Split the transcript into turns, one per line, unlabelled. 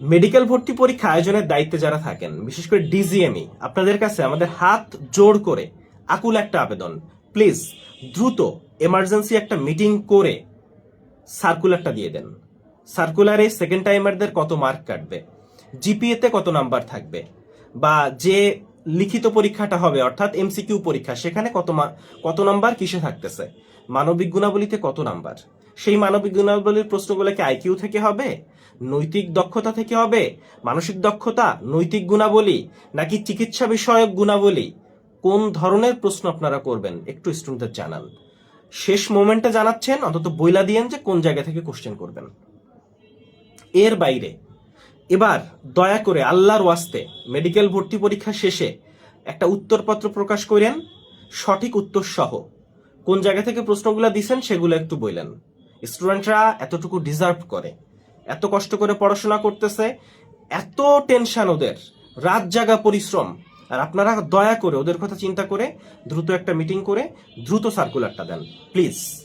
Medical ভর্তি পরীক্ষা আয়োজনের দায়িত্বে যারা থাকেন, বিশেষ করে ডিজিএমই আপনাদের কাছে আমাদের হাত জোড় করে আকুল একটা আবেদন। প্লিজ দ্রুত এমার্জেন্সি একটা মিটিং করে সার্কুলারটা দিয়ে দেন। সার্কুলারে সেকেন্ড টাইমারদের কত মার্ক কাটবে জিপিএতে কত নাম্বার থাকবে, বা যে লিখিত পরীক্ষাটা হবে, অর্থাৎ এমসিকিউ পরীক্ষা, সেখানে কত কত নাম্বার কিসে থাকতেছে, মানবিক গুণাবলীতে কত নাম্বার সেই মানবিক গুণাবলীর প্রশ্নগুলো কি আইকিউ থেকে হবে? নৈতিক দক্ষতা থেকে হবে? মানসিক দক্ষতা? নৈতিক গুণাবলী? নাকি চিকিৎসা বিষয়ক গুণাবলী? কোন ধরনের প্রশ্ন আপনারা করবেন? একটু স্টুডেন্টদের জানান। শেষ মোমেন্টে জানাচ্ছেন, অন্তত বইলা দিয়েন যে কোন জায়গা থেকে কোশ্চেন করবেন। এর বাইরে, এবার দয়া করে আল্লাহর ওয়াস্তে মেডিকেল ভর্তি পরীক্ষা শেষে একটা উত্তরপত্র প্রকাশ করেন। সঠিক উত্তর সহ কোন জায়গা থেকে প্রশ্নগুলো দিছেন সেগুলো একটু বললেন স্টুডেন্টরা এতটুকু ডিজার্ভ করে। এত কষ্ট করে পড়াশোনা করতেছে, এত টেনশন ওদের, রাত জাগা পরিশ্রম। আর আপনারা দয়া করে, ওদের কথা চিন্তা করে, দ্রুত একটা মিটিং করে, দ্রুত সার্কুলারটা দেন প্লিজ